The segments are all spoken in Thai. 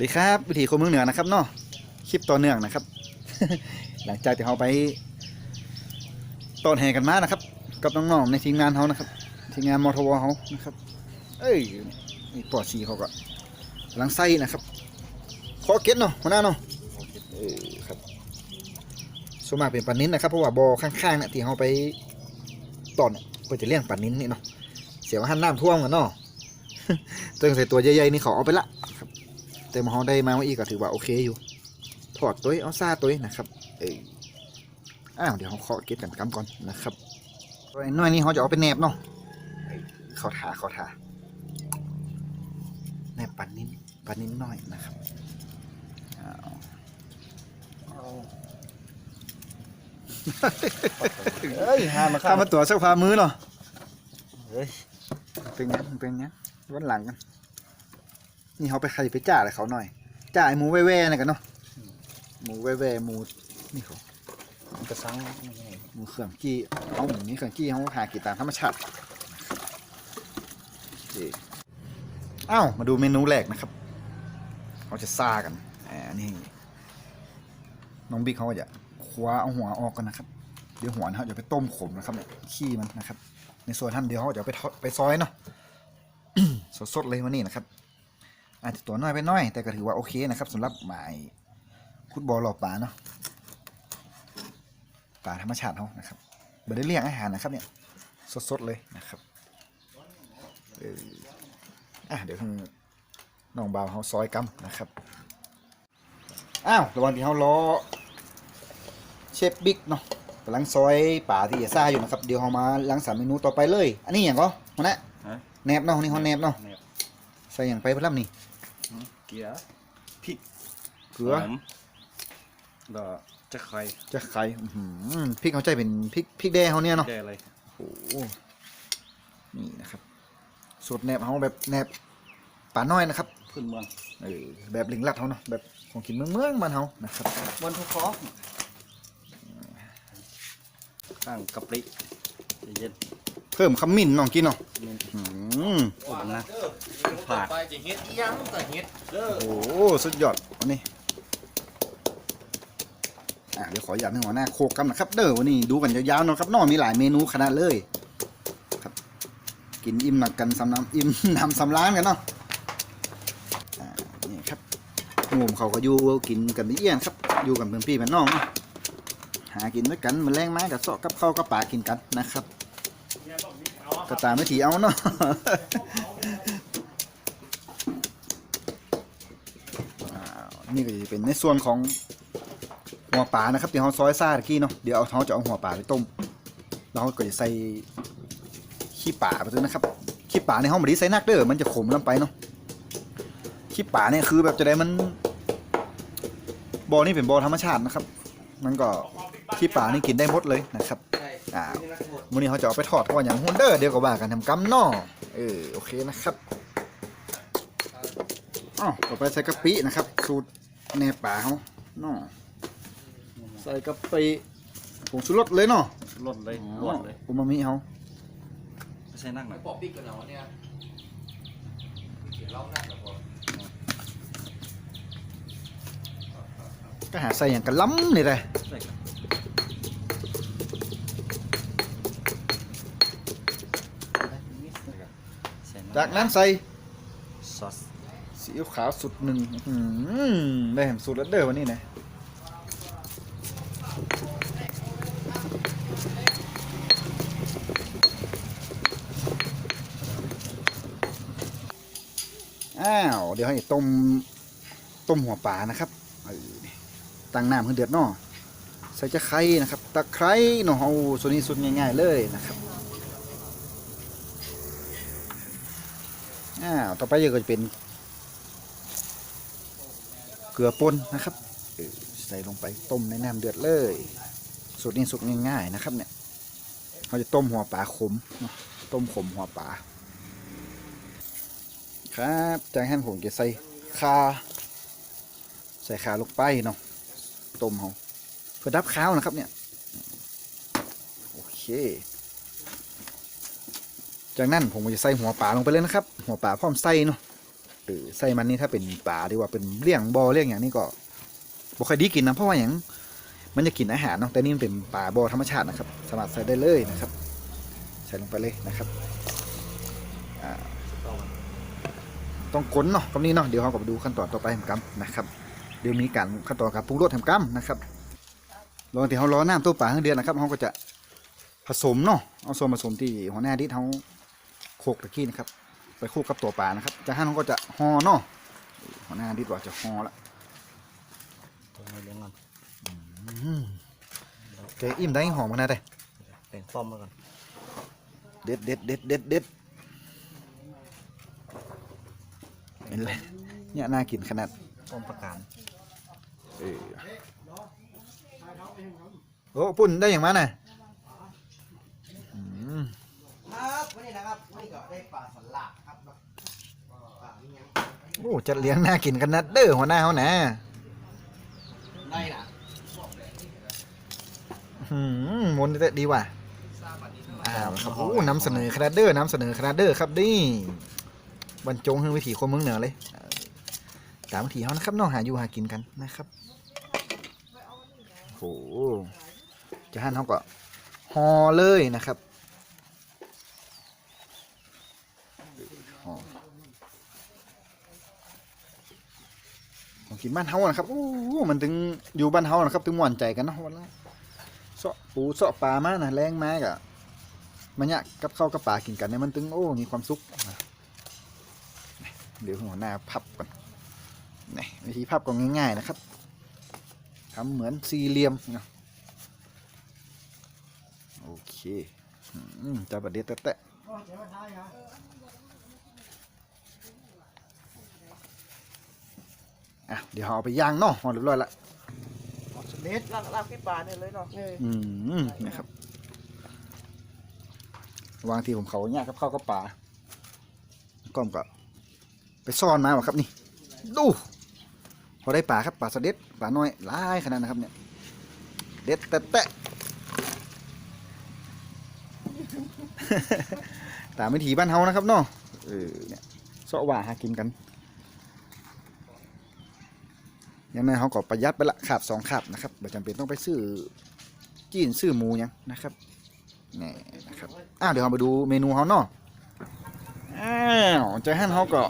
ดีครับวิถีคนเมืองเหนือนะครับเนาะคลิปต่อเนื่องนะครับ หลังจากที่เราไปต้นแห่กันมานะครับ กับน้องๆในทีมงานเขานะครับ ทีมงานมอทวเขานะครับ เอ้ยนี่ปอดสีเขาก็กำลังไส้นะครับขอเก็ตเนาะหัวหน้าเนาะเออครับส่วนมากเป็นปลานิ้นนะครับเพราะว่าบอข้างๆเนี่ยที่เขาไปตอนเนี่ยเพื่อจะเลี้ยงปลานิ้นนี่เนาะเสียว่าหันน้ำท่วมกันเนาะตัวใส่ตัวใหญ่ๆนี่เขาเอาไปละครับ แต่มาเขาได้มาว่าอีกก็ถือว่าโอเคอยู่ ถอดตัวเอาซาตัวนะครับ เอออ้าวเดี๋ยวเขาเคาะเก็บกันกำก่อนนะครับตัวน้อยนี่เขาจะเอาไปแนบเนาะเออเขาทาเขาทาแนบปันนิ้นปันนิ้นน้อยนะครับอ้าวเอ้ยหามาข้ามาตัวจสักพามือเนาะเฮ้ยเป็นไงมันเป็นไงวันหลังกัน นี่เขาไปใครไปจ่าอะไรเขาหน่อย จ่าไอหมูแว่ๆนะกันเนาะหมูแว่ๆหมูนี่เขามันจะซังหมูเครื่องกี้เอาหมูนี้เครื่องกี้เขาหากินตามธรรมชาติอเคอ้าวมาดูเมนูแรกนะครับเขาจะซ่ากันอ่านี่น้องบิ๊กเขาจะคว้าเอาหัวออกกันนะครับ เดี๋ยวหัวเขาจะไปต้มขมนะครับเนี่ยขี้มันนะครับ ในส่วนท่านเดี๋ยวเขาจะไปไปซอยเนาะสดๆเลยวันนี้นะครับ อาจจะตัวน้อยไปหน้อย แต่ก็ถือว่าโอเคนะครับสำหรับหมายฟุตบอลหลอกป่าเนาะป่าธรรมชาติเขานะครับไม่ได้เลี้ยงอาหารนะครับเนี่ยสดๆเลยนะครับเอออะเดี๋ยวคือน้องบ่าวเขาซอยกำนะครับอ้าวระหว่างที่เขารอเชฟบิ๊กเนาะกำลังซอยป่าที่จะซ่าอยู่นะครับเดี๋ยวเขามาล้างสรรค์เมนูต่อไปเลย อันนี้อย่างก็หัวหน้าฮะแนบเนาะนี่เขาแนบเนาะเนี่ยใส่อย่างไปเพิ่มนี่ เกลือพริกเกลือหมดอกจะไข่จะไข่อื้อหือพริกเขาใจเป็นพริกพริกแดงเขาเนี่ยเนาะ แก่เลยโอ้โหนี่นะครับสูตรแนบเขาแบบแนบป่าน้อยนะครับพื้นเมืองเออแบบลิงลัดเขาเนาะแบบของกินเมืองเมืองๆบ้านเขานะครับวันทุกคอข้างกะปริเย็น เพิ่มขมิ้นน้องกินเนาะๆนี่อืมอุ่นนะผ่าดไปจะเฮ็ดอีหยังแต่เฮ็ดเด้อโอ้โหสุดยอดวันนี้อะเดี๋ยวขออย่างหนึ่งหัวหน้าโคกกันนะครับ เด้อวันนี้ดูกันยาวๆเนาะครับเนอกมีหลายเมนูขนาดเลยครับ กินอิ่มหนักกันสำน้ำอิ่มนำสำล้านกันเนาะอ่านี่ครับหมู่เขาก็อยู่กินกันไม่เอี้ยนครับ อยู่กันเป็นพี่เป็นน้องเนาะหากินด้วยกันมันแรงมากกับเสาะกับข้าวกับปลากินกันนะครับ ก็ตามไม่ถีเอาเนาะอ่านี่ก็จะเป็นในส่วนของหัวปลานะครับที่เขาซอยซาตะกี้เนาะเดี๋ยวเอาเขาจะเอาหัวปลาไปต้มแล้วเขาก็จะใส่ขี้ป่าไปด้วยนะครับขี้ป่าในห้องบไดีใส่นักเด้อมันจะขมลงไปเนาะขี้ป่าเนี่ยคือแบบจะได้มันบอนี่เป็นบอธรรมชาตินะครับ มันก็ขี้ป่านี่กินได้หมดเลยนะครับ อ่ามื้อนี้เขาจะเอาไปทอดก่อนอย่างฮุนเดอร์เดี๋ยวก็ว่ากันทำกำเนอเออโอเคนะครับอ้าวต่อไปใส่กะปินะครับ สูตรแนบป่าเขาเนอใส่กะปิผงชูรสเลยเนาะลดเลยลดเลยอูมามิเขาไม่ใช่นั่งหน่อยปอบปิ๊กกันเนาะเนี่ยเขียนเล่าหน้าแบบว่าก็หาใส่อย่างกระล้ำนี่เลย ใส่กันใส่ำ จากนั้นใส่ซอสซีอิ๊วขาวสุดหนึ่งอื้อหือได้เห็นสูตรแล้วเด้อวันนี้นะอ้าว เดี๋ยวให้ต้ม ต้มหัวปลานะครับเออนี่ตั้งน้ำให้เดือดเนาะใส่จะไคร้นะครับ ตะไคร้เนาะเอาส่วนนี้สุดง่าย ๆ เลยนะครับอ้าว ต่อไปก็จะเป็น เกลือป่นนะครับใส่ลงไปต้มในน้ำเดือดเลย สูตรนี้สูตรง่ายๆนะครับเนี่ยเขาจะต้มหัวปลาขมต้มขมหัวปลาครับจากนั้นผมจะใส่คาใส่คาลงไปเนาะต้มเขาเพื่อดับข้าวนะครับเนี่ยโอเค จากนั้นผมก็จะใส่หัวปลาลงไปเลยนะครับ หัวปลาพร้อมใส่เนาะเอใส่มันนี่ถ้าเป็นป่าหรือว่าเป็นเลี้ยงบ่อเลี้ยงอย่างนี้ก็บ่ค่อยดีกินนะเพราะว่าอย่างมันจะกินอาหารเนาะแต่นี่มันเป็นป่าบ่อธรรมชาตินะครับ สามารถใส่ได้เลยนะครับ ใส่ลงไปเลยนะครับต้องก้นเนาะกับนี้เนาะเดี๋ยวเราก็ไปดูขั้นตอนต่อไปทำกำนะครับ เดี๋ยวมีการขั้นตอนการปรุงรสทำกำนะครับรอที่เขารอน้ำตัวป่าให้เดือนนะครับเขาก็จะผสมเนาะเอาส่วนผสมที่หัวหน้าดิเขา โขลกตะกี้นะครับ ไปคู่กับตัวปลานะครับ จากนั้นเขาก็จะห่อเนาะหัวหน้าดิว่าจะห่อละตัวนี้เลี้ยงก่อนแกอิ่มได้หอมขนาดไหนแบ่งป้อมมาก่อน เด็ดเด็ดเด็ดเด็ดเด็ดเห็นเลยเนี่ยน่ากินขนาดป้อมประการเออโอ้ปุ่นได้อย่างมาน่ะอืม ครับ วันนี้นะครับวันนี้ก็ได้ปลาสลัดครับปลานี่ยังโอ้จัดเลี้ยงน่ากินขนาดเด้อหัวหน้าเขานะได้นะหืมมนต์ดีว่ะอ้าวครับโอ้นำเสนอขนาดเด้อนำเสนอขนาดเด้อครับนี่บรรจงให้วิถีคนเมืองเหนือเลยเออตามวิถีเขานะครับน้องหาอยู่หากินกันนะครับโอ้จะหั่นเขาก็ห่อเลยนะครับห่อ ของกินบ้านเฮานะครับโอ้มันถึงอยู่บ้านเฮานะครับ ถึงม่วนใจกันเนาะวันละเสาะปูเสาะปลามานะแรงมากอะมันเนี่ยกับข้าวกับปลากินกันเนี่ยมันตึงโอ้มีความสุขเดี๋ยวหัวหน้าพับก่อนนี่วิธีพับก็ง่ายๆนะครับทำเหมือนสี่เหลี่ยมเนาะโอเคอืมจะประเดี๋ยวแตะ อะเดี๋ยวเอาไปย่างเนาะพอเรียบร้อยละเด็ดลากลากพี่ปลาเนี่ยเลยเนาะอืมนะครับ วางที่ผมเขาเนี่ยกับข้าวกับปลาก้อมก็ไปซ่อนมาว่ะครับนี่ ดูพอได้ปลาครับปลาสะเด็ดปลาน้อยหลายขนาดนะครับเนี่ย เด็ดแตะแตะตามวิถีบ้านเฮานะครับเนาะเออเนี่ยเสาะว่าหากินกัน ยังไงเขาก็ประหยัดไปละขาบสองขาบนะครับไม่จำเป็นต้องไปซื้อจีนซื้อหมูยังนะครับนี่นะครับอ้าวเดี๋ยวเราไปดูเมนูเขาเนาะอ้าวใจหั่นเขาก็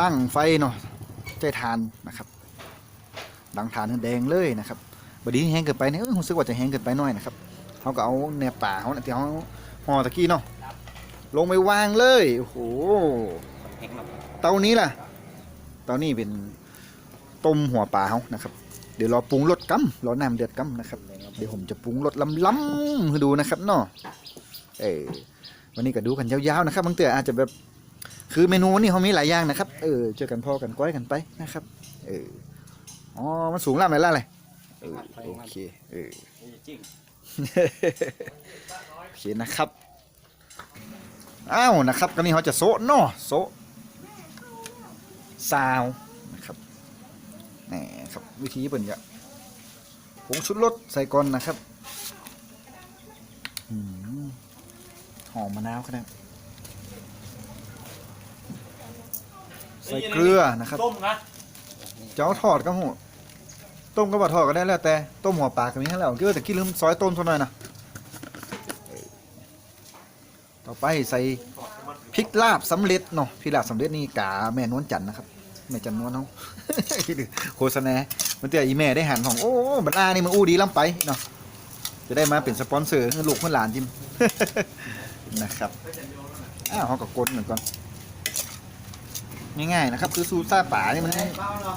ตั้งไฟเนาะใจทานนะครับดังทานแดงเลยนะครับบดนีแห้งเกินไปเนี่ยเอ้ยรู้สึกว่าจะแห้งเกินไปหน่อยนะครับเขาก็เอาแหนบป่าเขาเนี่ยที่เขาห่อตะกี้เนาะลงไปวางเลยโอ้โหเอ็กซ์มาเตานี้ล่ะ ตานี้เป็นต้มหัวปลาเขานะครับ เดี๋ยวรอปรุงรสกัมรอน้ำเดือดกัมนะครับ เดี๋ยวผมจะปรุงรสล้ำๆให้ดูนะครับเนาะเออวันนี้ก็ดูกันยาวๆนะครับบางเตืออาจจะแบบคือเมนูวันนี้เขามีหลายอย่างนะครับเออเจอกันพ่อกันก้อยกันไปนะครับเอออ๋อมันสูงล่าไหนล่ะอะไรเออโอเคเออโอเคนะครับอ้าวนะครับก็นี่เขาจะโซะเนาะโซะ ซาวนะครับนี่ครับวิธีเปิ่นจะผงชุดรสใส่ก่อนนะครับอืมหอมมะนาวครับใส่เกลือนะครับต้มนะจะเอาทอดก็หูต้มก็บ่ทอดก็ได้แล้วแต่ต้มหัวปลาก็มีให้แล้วเกลือแต่กี้ลืมซอยต้มเท่านั้นนะเออต่อไปใส่พ ริกลาบสำเร็จเนาะพริกลาบสำเร็จนี่กาแม่นวลจันทร์นะครับแม่จันนวลเขาะโฆษณามันเตียอีแม่ได้หันของโอ้บัดานี่มันอู้ดีล้ำไปเนาะจะได้มาเป็นสปอนเซอร์ให้ลูกให้หลานจิมนะครับอ้าวเขาก็กดเหมือนกันง่ายๆนะครับ คือซูซ่าป่านี่มันง่าเนาะ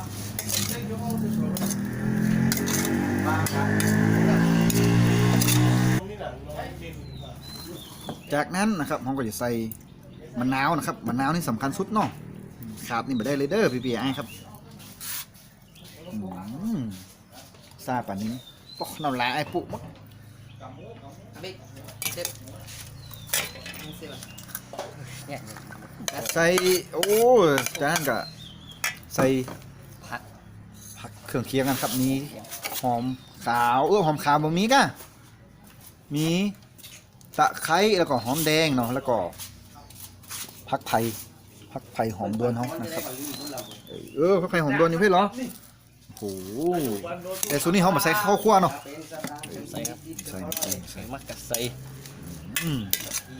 จากนั้นนะครับเราก็จะใส่ มะนาวนะครับมะนาวนี่สำคัญสุดเนาะขาดนี่ไม่ได้เลยเด้อพี่ๆไอ้ครับซาป่านนี้ปอกน้ำลายไอ้ปุ๊มดบิ๊กใส่โอ้จากนั้นก็ใส่ผักผักเครื่องเคียงกันครับมีหอมขาวเออหอมขาวบ่มีกะมีตะไคร้แล้วก็หอมแดงเนาะแล้วก็ ผักไทยผักไผ่หอมดวนเขานะครับ เออผักไผ่หอมดวนนี่เพื่อนเหรอโอ้โหแต่ส่วนนี้เขามาใส่ข้าวคั่วเนาะใส่ครับใส่ใส่ใส่ใส่มักกะใส่อืมนี่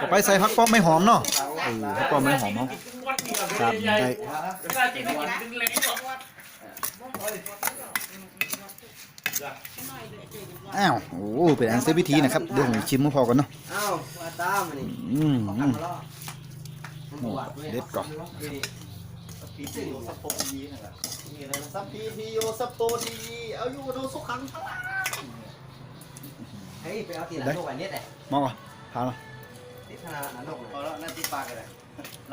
ต่อไปใส่ผักป้อมไม่หอมเนาะเออผักป้อมไม่หอมเขาครับได้ อ้าวโอ้โหเป็นอันเซฟวิธีนะครับเดี๋ยวผมชิมมาพอกันเนาะอ้าวมาตามมานี่อืมอืมมันโอ้บวชด้วยเด็ดก่อนปีที่อยู่สัปโปดีนั่นแหละนี่นะสัปปีทีโยสัปโปดีเอาอยู่โดสุขังทั้งหลายเฮ้ยไปเอาตีหลังนกอันนี้แหละมองก่อนทานเหรอติดขนาดนั้นนกพอแล้วนั่นที่ปากกันเลย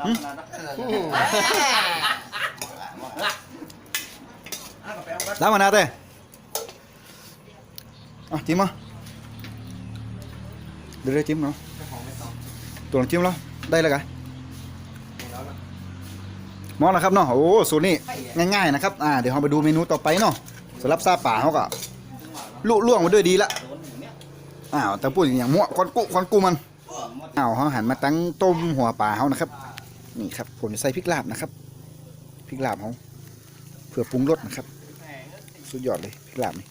รับขนาดนั้นอ้าวก็ไปเอาวัดล้างมานาเต้ อะจิ้มมาเดี๋ยวได้จิ้มเนาะตัวน้ำจิ้มแล้วได้แล้วกันมองนะครับเนาะโอ้สูตรนี้ง่ายๆนะครับอ่าเดี๋ยวเราไปดูเมนูต่อไปเนาะสำหรับซาป่าเขาก็ลุล่วงมาด้วยดีละอ้าวแต่พูดอย่างมั่วควันกุควันกุมันอ้าวเขาหันมาตั้งต้มหัวปลาเขานะครับ นี่ครับผมจะใส่พริกลาบนะครับพริกลาบเขาเพื่อปรุงรสนะครับ สุดยอดเลยพริกลาบนี่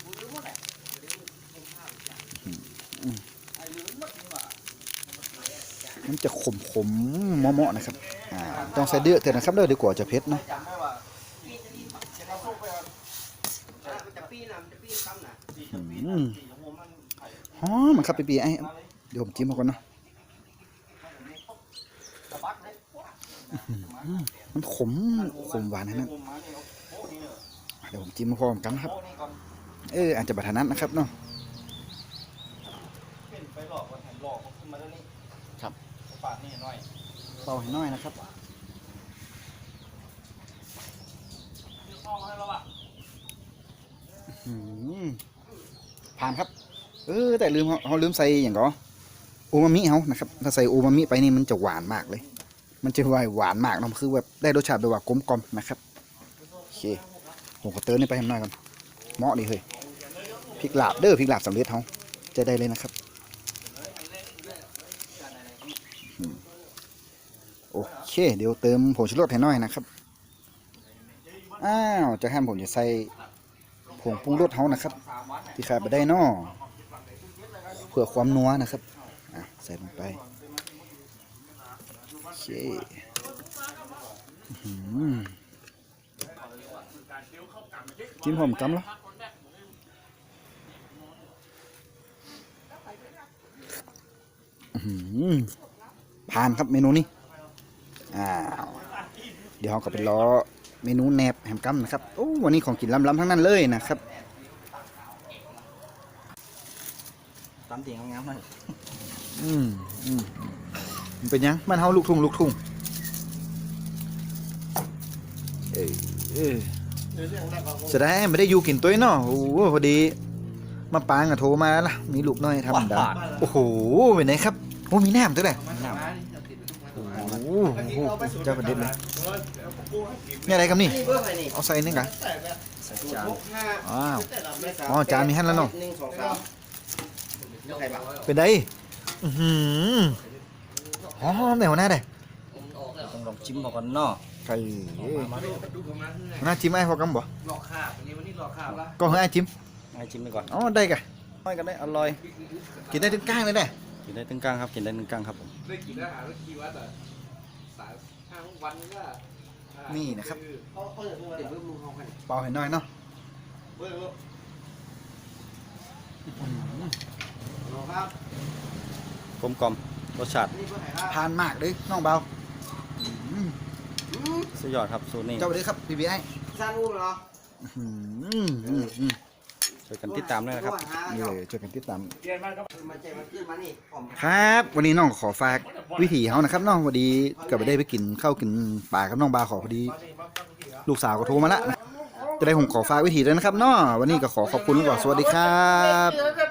มันจะขมขมๆเหมาะๆนะครับอ่าต้องใส่เดือดเถอะนะครับเด้อดีกว่าจะเผ็ดนะอืมหอมมันครับปีๆไอ้เดี๋ยวผมจิ้มมาก่อนเนาะมันขมขมหวานนะนั่นเดี๋ยวผมจิ้มมาพร้อมกันนะครับ เอออาจจะบัถนัดนะครับเนาะ เป็นไปหลอกว่าหันหลอกขึ้นมาแล้วนี่ ครับปากนี่หน่อยเป่าให้น้อยนะครับห้องให้เราอะอืมผ่านครับ เออ แต่ลืมเขาเขาลืมใส่อย่างก็อูมามิเขานะครับ ถ้าใส่อูมามิไปนี่มันจะหวานมากเลย มันจะหวานหวานมากเนาะคือแบบได้รสชาติแบบว่ากลมกล่อมนะครับโอเคผมก็เติมนี่ไปให้มันหน่อยก่อนเหมาะดีเฮ้ยพริกลาบเด้อพริกลาบสำเร็จเขาจะได้เลยนะครับอืมโอ เคเดี๋ยวเติมผงชูรสให้หน่อยนะครับ อ้าวจะให้ผมจะใส่ผงปรุงรสเขานะครับ ที่ขาดไปได้นอเพื่อความนัวนะครับอะใส่ลงไปโอเคอื้อหือจิ้มหอมกำแล้วอื้อหือผ่านครับเมนูนี้ อ้าวเดี๋ยวเราก็ไปรอเมนูแหนบแฮมกัมนะครับโอ้วันนี้ของกินล้ำๆทั้งนั้นเลยนะครับตามเตียงงามๆหน่อยอืมอืมมันเป็นยังมันเฮาลูกทุ่งลูกทุ่งเอ้ยเอ้ยจะได้ไม่ได้อยู่กินตัวเนาะโอ้โหพอดี มาปางอะโทรมาละมีลูกน้อยทำดาโอ้โหเป็นไงครับโอ้มีแหนมตัวไหนโอ้โหเจ้าประเด็นเลยนี่อะไรครับนี่นี่เบอร์ใครนี่เอาใส่นี่กันใส่จานหกห้าอ้าวอ๋อจานมีให้แล้วเนาะหนึ่งสองสามแล้วใครบ้างเป็นไดอือหือหอมแต่หัวหน้าเด้ต้องลองจิ้มมาก่อนเนาะไก่เอ้ยมาดูดูประมาณนั้นหัวหน้าจิ้มไอ้พอกำบ่หลอกขาบวันนี้วันนี้หลอกขาบละก็ให้ไอ้จิ้มให้จิ้มไปก่อนอ๋อได้กะน้อยกันได้อร่อย กินได้ถึงก้างเลยเด้กินได้ตึงกลางครับ กินได้ตึงกลางครับผมได้กินอาหารแล้วกี่วันอะ สามห้าวันก็นี่นะครับเขาเขาจะเดี๋ยวเบอร์มึงเขากันเปล่าให้น้อยเนาะเบิ่งหลอกครับกลมกล่อมรสชาตินี่เบอร์ไหนครับทานมากเลยน้องเบาอืมสุดยอดครับสูตรนี้เจ้าไปเลยครับพี่บีไอ้ซาลูเหรอ อืมอืมอืม ช่วยกันติดตามด้วยนะครับนี่เลยช่วยกันติดตามเรียนมันก็มาเจอมาขึ้นมานี่ผมครับ วันนี้น้องขอฝากวิถีเขานะครับน้องพอดีก็ไปได้ไปกินข้าวกินปลากับน้องบาขอพอดี ลูกสาวก็โทรมาละจะได้ผมขอฝากวิถีด้วยนะครับเน้อวันนี้ก็ขอขอบคุณก่อนสวัสดีครับเจอกัน